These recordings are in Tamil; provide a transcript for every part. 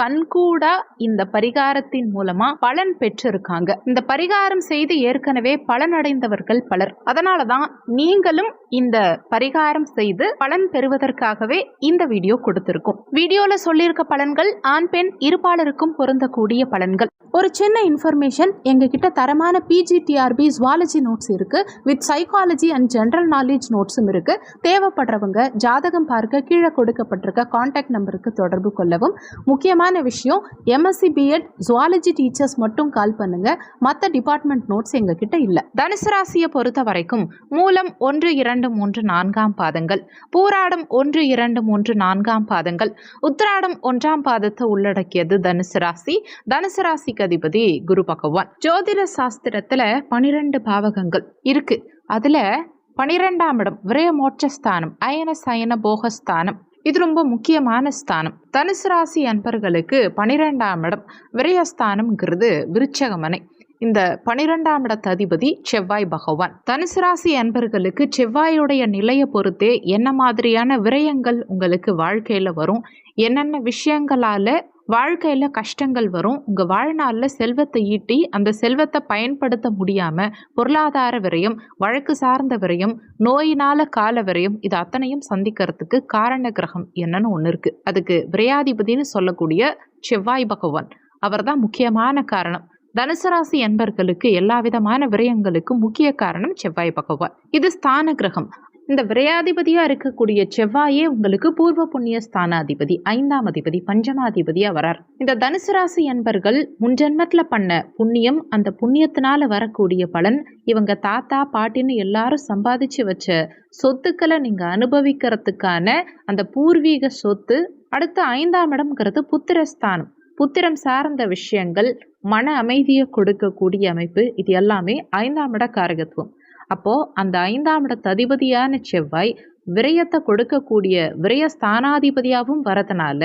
கண்கூடா இந்த பரிகாரத்தின் மூலமா பலன் பெற்றிருக்காங்க. இந்த பரிகாரம் செய்து ஏற்கனவே பலனடைந்தவர்கள் பலர். அதனாலதான் நீங்களும் இந்த பரிகாரம் செய்து பலன் பெறுவதற்காகவே இந்த வீடியோ கொடுத்திருக்கும். வீடியோல சொல்லியிருக்க பலன்கள் ஆண் பெண் இருபாலருக்கும் பொருந்தக்கூடிய பலன்கள். ஒரு சின்ன இன்ஃபர்மேஷன் எங்ககிட்ட தரமான பிஜிடிஆர்பி ஜுவாலஜி நோட்ஸ் இருக்குது with psychology and general knowledge நோட்ஸும் இருக்கு. தேவைப்படுறவங்க ஜாதகம் பார்க்க கீழே கொடுக்கப்பட்டிருக்க காண்டாக்ட் நம்பருக்கு தொடர்பு கொள்ளவும். முக்கியமான விஷயம் எம்எஸ்சி பிஎட் ஜுவாலஜி டீச்சர்ஸ் மட்டும் கால் பண்ணுங்க. மற்ற டிபார்ட்மெண்ட் நோட்ஸ் எங்ககிட்ட இல்லை. தனுசு ராசியை பொறுத்த வரைக்கும் மூலம் ஒன்று இரண்டு மூன்று நான்காம் பாதங்கள். பூராடம் ஒன்று இரண்டு மூன்று நான்காம் பாதங்கள். உத்திராடம் ஒன்றாம் பாதத்தை உள்ளடக்கியது தனுசு ராசி. தனுசு ராசிக்கு அதிபதி குரு பகவான். ஜோதிட சாஸ்திரத்துல பனிரெண்டு பாவகங்கள் இருக்கு. அதுல பனிரெண்டாம் இடம் விரய மோட்சஸ்தானம் அயன சயன போகஸ்தானம். இது ரொம்ப முக்கியமான ஸ்தானம். தனுசு ராசி அன்பர்களுக்கு பனிரெண்டாம் இடம் விரயஸ்தானம்ங்கிறது விருச்சகமனை. இந்த பனிரெண்டாம் இடத்த அதிபதி செவ்வாய் பகவான். தனுசு ராசி அன்பர்களுக்கு செவ்வாயுடைய நிலையை பொறுத்தே என்ன மாதிரியான விரயங்கள் உங்களுக்கு வாழ்க்கையில் வரும்? என்னென்ன விஷயங்களால வாழ்க்கையில் கஷ்டங்கள் வரும். உங்கள் வாழ்நாளில் செல்வத்தை ஈட்டி அந்த செல்வத்தை பயன்படுத்த முடியாமல் பொருளாதார விரயம் வழக்கு சார்ந்த விரயம் நோயினால கால விரயம் இது அத்தனையும் சந்திக்கிறதுக்கு காரண கிரகம் என்னன்னு ஒன்று இருக்குது அதுக்கு விரையாதிபதினு சொல்லக்கூடிய செவ்வாய் பகவான். அவர்தான் முக்கியமான காரணம். தனுசு ராசி என்பர்களுக்கு எல்லா விதமான விரயங்களுக்கும் முக்கிய காரணம் செவ்வாய் பகவான். இது ஸ்தான கிரகம். இந்த விரையாதிபதியாக இருக்கக்கூடிய செவ்வாயே உங்களுக்கு பூர்வ புண்ணிய ஸ்தானாதிபதி ஐந்தாம் அதிபதி பஞ்சமாதிபதியாக வரார். இந்த தனுசு ராசி என்பர்கள் முன்ஜென்மத்தில் பண்ண புண்ணியம் அந்த புண்ணியத்தினால வரக்கூடிய பலன் இவங்க தாத்தா பாட்டின்னு எல்லாரும் சம்பாதிச்சு வச்ச சொத்துக்களை நீங்க அனுபவிக்கிறதுக்கான அந்த பூர்வீக சொத்து அடுத்து ஐந்தாம் இடம்ங்கிறது புத்திரஸ்தானம். புத்திரம் சார்ந்த விஷயங்கள் மன அமைதியை கொடுக்கக்கூடிய அமைப்பு இது எல்லாமே ஐந்தாம் இட காரகத்துவம். அப்போ அந்த ஐந்தாம் இடத்து அதிபதியான செவ்வாய் விரயத்தை கொடுக்கக்கூடிய விரய ஸ்தானாதிபதியாகவும் வரதுனால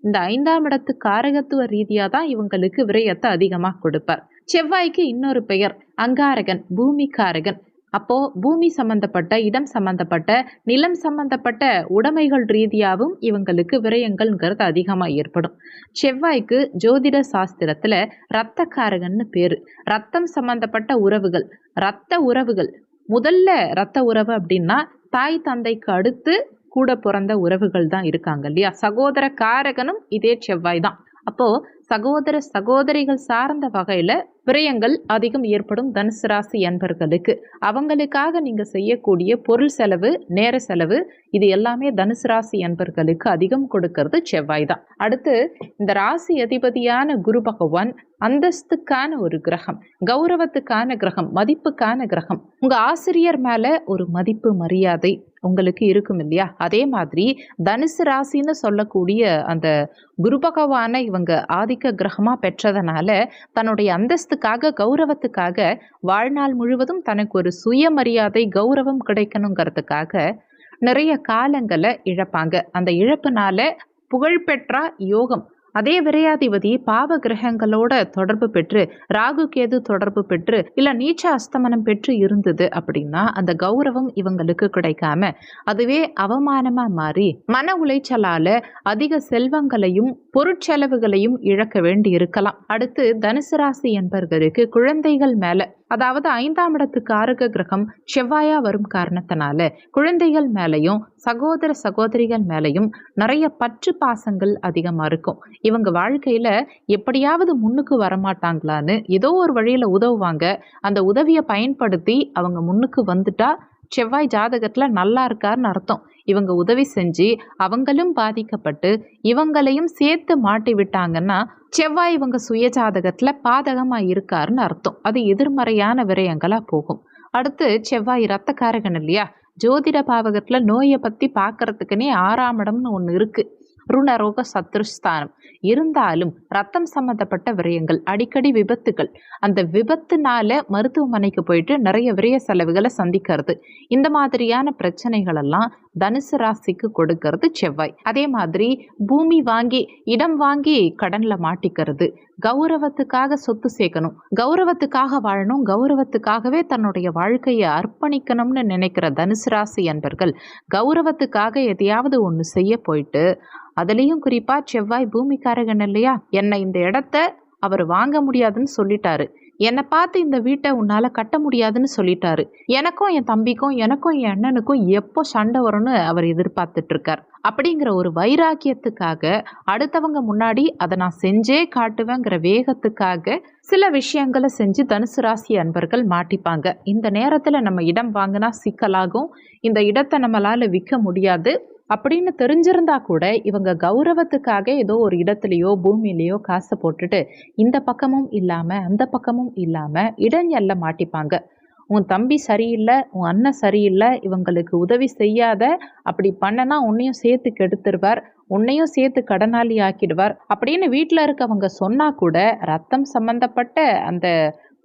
இந்த ஐந்தாம் இடத்து காரகத்துவ ரீதியாக தான் இவங்களுக்கு விரயத்தை அதிகமாக கொடுப்பார். செவ்வாய்க்கு இன்னொரு பெயர் அங்காரகன் பூமி காரகன் அப்போ பூமி சம்பந்தப்பட்ட இடம் சம்பந்தப்பட்ட நிலம் சம்பந்தப்பட்ட உடைமைகள் ரீதியாகவும் இவங்களுக்கு விரயங்கள்ங்கிறது அதிகமாக ஏற்படும். செவ்வாய்க்கு ஜோதிட சாஸ்திரத்துல ரத்தக்காரகன்னு பேரு. ரத்தம் சம்பந்தப்பட்ட உறவுகள் ரத்த உறவுகள். முதல்ல ரத்த உறவு அப்படின்னா தாய் தந்தைக்கு அடுத்து கூட பிறந்த உறவுகள் தான் இருக்காங்க இல்லையா? சகோதர காரகனும் இதே செவ்வாய் தான். அப்போ சகோதர சகோதரிகள் சார்ந்த வகையில் விரயங்கள் அதிகம் ஏற்படும் தனுசு ராசி அன்பர்களுக்கு அவங்களுக்காக நீங்கள் செய்யக்கூடிய பொருள் செலவு நேர செலவு இது எல்லாமே தனுசு ராசி அன்பர்களுக்கு அதிகம் கொடுக்கறது செவ்வாய் தான். அடுத்து இந்த ராசி அதிபதியான குரு பகவான் அந்தஸ்துக்கான ஒரு கிரகம் கௌரவத்துக்கான கிரகம் மதிப்புக்கான கிரகம். உங்கள் ஆசிரியர் மேலே ஒரு மதிப்பு மரியாதை உங்களுக்கு இருக்கும் இல்லையா? அதே மாதிரி தனுசு ராசின்னு சொல்லக்கூடிய அந்த குரு பகவானை இவங்க ஆதிக்க கிரகமாக பெற்றதனால தன்னுடைய அந்தஸ்துக்காக கௌரவத்துக்காக வாழ்நாள் முழுவதும் தனக்கு ஒரு சுயமரியாதை கௌரவம் கிடைக்கணுங்கிறதுக்காக நிறைய காலங்களை இழப்பாங்க. அந்த இழப்புனால புகழ்பெற்ற யோகம் அதே விரையாதிபதி பாவ கிரகங்களோட தொடர்பு பெற்று ராகு கேது தொடர்பு பெற்று இல்ல நீச்ச அஸ்தமனம் பெற்று இருந்தது அப்படின்னா அந்த கௌரவம் இவங்களுக்கு கிடைக்காம அதுவே அவமானமா மாறி மன உளைச்சலால அதிக செல்வங்களையும் பொருட்செலவுகளையும் இழக்க வேண்டி இருக்கலாம். அடுத்து தனுசு ராசி என்பவர்களுக்கு குழந்தைகள் மேல அதாவது ஐந்தாம் இடத்துக்கு காரக கிரகம் செவ்வாயா வரும் காரணத்தினால குழந்தைகள் மேலையும் சகோதர சகோதரிகள் மேலையும் நிறைய பற்று பாசங்கள் அதிகமாக இருக்கும். இவங்க வாழ்க்கையில எப்படியாவது முன்னுக்கு வரமாட்டாங்களான்னு ஏதோ ஒரு வழியில உதவுவாங்க. அந்த உதவியை பயன்படுத்தி அவங்க முன்னுக்கு வந்துட்டா செவ்வாய் ஜாதகத்துல நல்லா இருக்காருன்னு அர்த்தம். இவங்க உதவி செஞ்சு அவங்களும் பாதிக்கப்பட்டு இவங்களையும் சேர்த்து மாட்டி விட்டாங்கன்னா செவ்வாய் இவங்க சுய ஜாதகத்தில் பாதகமா இருக்காருன்னு அர்த்தம். அது எதிர்மறையான விரயங்களா போகும். அடுத்து செவ்வாய் ரத்தக்காரகன் இல்லையா? ஜோதிட பாவகத்துல நோயை பத்தி பார்க்கறதுக்குனே ஆறாம் இடம்னு ஒன்று இருக்கு. ருணரோக சத்ருஸ்தானம். இருந்தாலும் ரத்தம் சம்பந்தப்பட்ட விரயங்கள் அடிக்கடி விபத்துகள். அந்த விபத்துனால மருத்துவமனைக்கு போயிட்டு நிறைய விரய செலவுகளை சந்திக்கிறது. இந்த மாதிரியான பிரச்சனைகள் எல்லாம் தனுசு ராசிக்கு கொடுக்கறது செவ்வாய். அதே மாதிரி பூமி வாங்கி இடம் வாங்கி கடன்ல மாட்டிக்கிறது. கௌரவத்துக்காக சொத்து சேர்க்கணும். கௌரவத்துக்காக வாழணும். கௌரவத்துக்காகவே தன்னுடைய வாழ்க்கையை அர்ப்பணிக்கணும்னு நினைக்கிற தனுசு ராசி அன்பர்கள் கௌரவத்துக்காக எதையாவது ஒன்று செய்ய போயிட்டு அதுலேயும் குறிப்பாக செவ்வாய் பூமிக்காரகன் இல்லையா? என்னை இந்த இடத்த அவர் வாங்க முடியாதுன்னு சொல்லிட்டாரு. என்னை பார்த்து இந்த வீட்டை உன்னால் கட்ட முடியாதுன்னு சொல்லிட்டாரு. எனக்கும் என் தம்பிக்கும் எனக்கும் என் அண்ணனுக்கும் எப்போ சண்டை வரும்னு அவர் எதிர்பார்த்துட்டு இருக்கார். அப்படிங்கிற ஒரு வைராக்கியத்துக்காக அடுத்தவங்க முன்னாடி அதை நான் செஞ்சே காட்டுவேங்கிற வேகத்துக்காக சில விஷயங்களை செஞ்சு தனுசு ராசி அன்பர்கள் மாட்டிப்பாங்க. இந்த நேரத்தில் நம்ம இடம் வாங்கினா சிக்கலாகும். இந்த இடத்தை நம்மளால் விற்க முடியாது. அப்படின்னு தெரிஞ்சிருந்தா கூட இவங்க கௌரவத்துக்காக ஏதோ ஒரு இடத்துலையோ பூமியிலையோ காசை போட்டுட்டு இந்த பக்கமும் இல்லாமல் அந்த பக்கமும் இல்லாமல் இடஞ்சல்ல மாட்டிப்பாங்க. உன் தம்பி சரியில்லை உன் அண்ணன் சரியில்லை இவங்களுக்கு உதவி செய்யாத அப்படி பண்ணனா உன்னையும் சேர்த்து கெடுத்துருவார் உன்னையும் சேர்த்து கடனாளி ஆக்கிடுவார் அப்படின்னு வீட்டில் இருக்கவங்க சொன்னா கூட ரத்தம் சம்பந்தப்பட்ட அந்த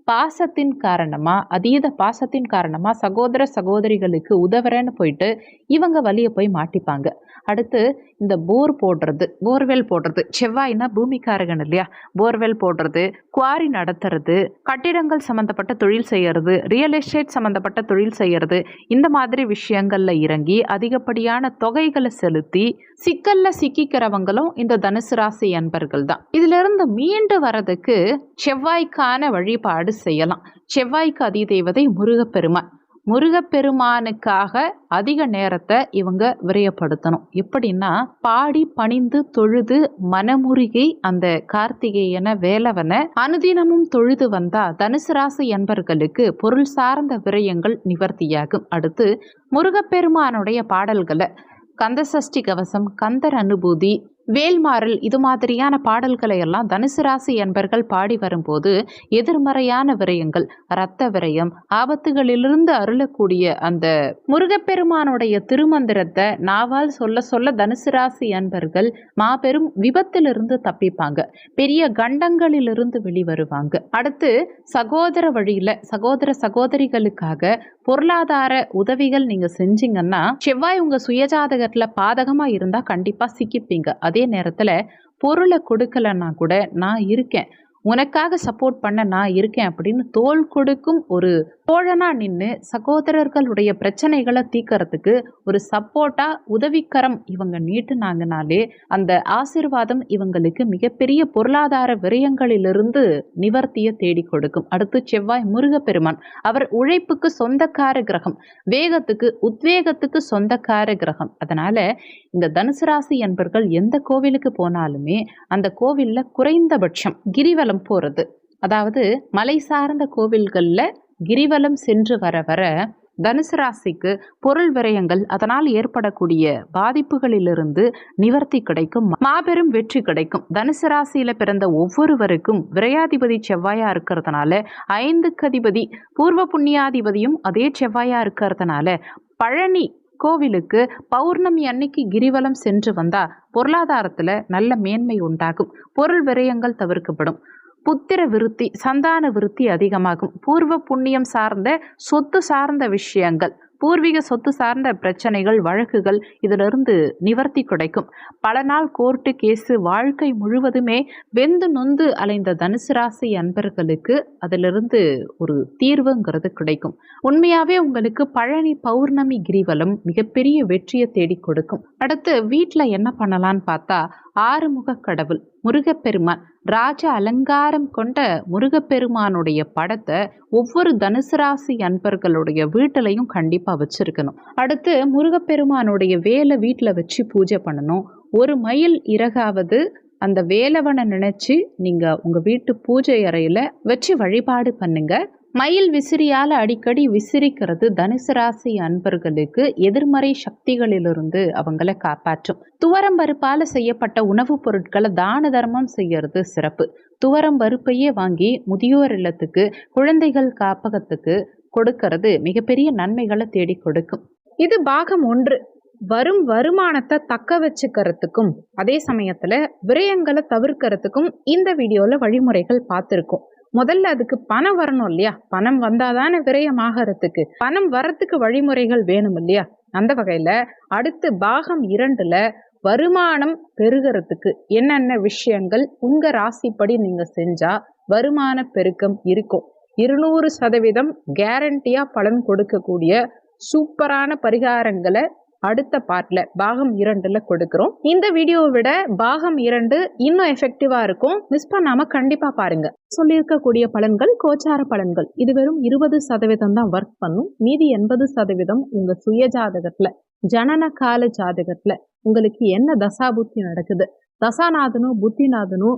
பாசத்தின் காரணமாக அதீத பாசத்தின் காரணமாக சகோதர சகோதரிகளுக்கு உதவுறேன்னு போயிட்டு இவங்க வழியை போய் மாட்டிப்பாங்க. அடுத்து இந்த போர் போடுறது போர்வெல் போடுறது செவ்வாய்னா பூமிக்காரகன் இல்லையா? போர்வெல் போடுறது குவாரி நடத்துறது கட்டிடங்கள் சம்மந்தப்பட்ட தொழில் செய்யறது ரியல் எஸ்டேட் சம்மந்தப்பட்ட தொழில் செய்யறது இந்த மாதிரி விஷயங்களில் இறங்கி அதிகப்படியான தொகைகளை செலுத்தி சிக்கல்ல சிக்கிக்கிறவங்களும் இந்த தனுசு ராசி அன்பர்கள் தான். இதுல இருந்து மீண்டு வரதுக்கு செவ்வாய்க்கான வழிபாடு செய்யலாம். செவ்வாய்க்கு அதிதேவதை முருகப்பெருமான். முருகப்பெருமானுக்காக அதிக நேரத்தை இவங்க விரயப்படுத்தணும். எப்படின்னா பாடி பணிந்து தொழுது மனமுருகி அந்த கார்த்திகேயன வேலவனை அனுதினமும் தொழுது வந்தா தனுசு ராசி என்பர்களுக்கு பொருள் சார்ந்த விரயங்கள் நிவர்த்தியாகும். அடுத்து முருகப்பெருமானுடைய பாடல்களை கந்தசஷ்டி கவசம் கந்தர் அனுபூதி வேல்மாறல் இது மாதிரியான பாடல்களை எல்லாம் தனுசு ராசி என்பர்கள் பாடி வரும்போது எதிர்மறையான விரயங்கள் இரத்த விரயம் ஆபத்துகளிலிருந்து அருளக்கூடிய அந்த முருகப்பெருமானுடைய திருமந்திரத்தை நாவால் சொல்ல சொல்ல தனுசு ராசி என்பர்கள் மாபெரும் விபத்திலிருந்து தப்பிப்பாங்க. பெரிய கண்டங்களிலிருந்து வெளிவருவாங்க. அடுத்து சகோதர வழியில சகோதர சகோதரிகளுக்காக பொருளாதார உதவிகள் நீங்க செஞ்சீங்கன்னா செவ்வாய் உங்க சுயஜாதகத்துல பாதகமா இருந்தா கண்டிப்பா சிக்கிப்பீங்க. அதே நேரத்தில் பொருளை கொடுக்கலன்னா கூட நான் இருக்கேன். உனக்காக சப்போர்ட் பண்ண நான் இருக்கேன் அப்படின்னு தோல் கொடுக்கும் ஒரு தோழனா நின்று சகோதரர்களுடைய பிரச்சனைகளை தீக்கிறதுக்கு ஒரு சப்போர்ட்டா உதவிக்கரம் இவங்க நீட்டுனாங்கனாலே அந்த ஆசிர்வாதம் இவங்களுக்கு மிகப்பெரிய பொருளாதார விரயங்களிலிருந்து நிவர்த்தியை தேடி கொடுக்கும். அடுத்து செவ்வாய் முருகப்பெருமான். அவர் உழைப்புக்கு சொந்தக்கார கிரகம். வேகத்துக்கு உத்வேகத்துக்கு சொந்தக்கார கிரகம். அதனால இந்த தனுசு ராசி என்பர்கள் எந்த கோவிலுக்கு போனாலுமே அந்த கோவிலில் குறைந்தபட்சம் கிரிவலம் போகிறது அதாவது மலை சார்ந்த கோவில்களில் கிரிவலம் சென்று வர வர தனுசு ராசிக்கு பொருள் விரயங்கள் அதனால் ஏற்படக்கூடிய பாதிப்புகளிலிருந்து நிவர்த்தி கிடைக்கும் மாபெரும் வெற்றி கிடைக்கும். தனுசு ராசியில பிறந்த ஒவ்வொருவருக்கும் விரையாதிபதி செவ்வாயா இருக்கிறதுனால ஐந்துக்கு அதிபதி பூர்வ புண்ணியாதிபதியும் அதே செவ்வாயா இருக்கிறதுனால பழனி கோவிலுக்கு பௌர்ணமி அன்னைக்கு கிரிவலம் சென்று வந்தா பொருளாதாரத்துல நல்ல மேன்மை உண்டாகும். பொருள் விரயங்கள் தவிர்க்கப்படும். புத்திர விருத்தி சந்தான விருத்தி அதிகமாகும். பூர்வ புண்ணியம் சார்ந்த சொத்து சார்ந்த விஷயங்கள். பூர்வீக சொத்து சார்ந்த பிரச்சனைகள் வழக்குகள் இதிலிருந்து நிவர்த்தி கிடைக்கும். பல நாள் கோர்ட்டு கேஸு வாழ்க்கை முழுவதுமே வெந்து நொந்து அலைந்த தனுசு ராசி அன்பர்களுக்கு அதிலிருந்து ஒரு தீர்வுங்கிறது கிடைக்கும். உண்மையாகவே உங்களுக்கு பழனி பௌர்ணமி கிரிவலம் மிகப்பெரிய வெற்றியை தேடி கொடுக்கும். அடுத்து வீட்டில் என்ன பண்ணலான்னு பார்த்தா ஆறுமுக கடவுள் முருகப்பெருமான் ராஜ அலங்காரம் கொண்ட முருகப்பெருமானுடைய படத்தை ஒவ்வொரு தனுசு ராசி அன்பர்களுடைய வீட்டிலையும் கண்டிப்பாக வச்சுருக்கணும். அடுத்து முருகப்பெருமானுடைய வேலை வீட்டில் வச்சு பூஜை பண்ணணும். ஒரு மைல் இறகாவது அந்த வேலவனை நினச்சி நீங்கள் உங்கள் வீட்டு பூஜை அறையில் வச்சு வழிபாடு பண்ணுங்கள் மயில் விசிறியால் அடிக்கடி விசிறிக்கிறது. தனுசு ராசி அன்பர்களுக்கு எதிர்மறை சக்திகளிலிருந்து அவங்கள காப்பாற்றும். துவரம் பருப்பால் செய்யப்பட்ட உணவுப் பொருட்களை தான தர்மம் செய்யறது சிறப்பு. துவரம் பருப்பையே வாங்கி முதியோர் இல்லத்துக்கு குழந்தைகள் காப்பகத்துக்கு கொடுக்கறது மிகப்பெரிய நன்மைகளை தேடி கொடுக்கும். இது பாகம் ஒன்று. வரும் வருமானத்தை தக்க வச்சுக்கிறதுக்கும் அதே சமயத்துல விரயங்களை தவிர்க்கிறதுக்கும் இந்த வீடியோல வழிமுறைகள் பார்த்துருக்கோம். முதல்ல அதுக்கு பணம் வரணும் இல்லையா? பணம் வந்தாதானே விரயமாகறதுக்கு பணம் வரத்துக்கு வழிமுறைகள் வேணும் இல்லையா? அந்த வகையில அடுத்து பாகம் இரண்டுல வருமானம் பெருகிறதுக்கு என்னென்ன விஷயங்கள் உங்க ராசிப்படி நீங்க செஞ்சா வருமான பெருக்கம் இருக்கும். இருநூறு சதவீதம் கேரண்டியா பலன் கொடுக்கக்கூடிய சூப்பரான பரிகாரங்களை அடுத்த பார்ட்ல பாகம் இரண்டுல கொடுக்கிறோம். இந்த வீடியோவை விட பாகம் இரண்டு இன்னும் எஃபெக்டிவா இருக்கும். மிஸ் பண்ணாம கண்டிப்பா பாருங்க. சொல்லியிருக்கக்கூடிய பலன்கள் கோச்சார பலன்கள். இது வெறும் இருபது சதவீதம் தான் ஒர்க் பண்ணும். மீதி எண்பது சதவீதம் உங்க சுய ஜாதகத்துல ஜனன கால ஜாதகத்துல உங்களுக்கு என்ன தசாபுத்தி நடக்குது? தசாநாதனும் புத்திநாதனும்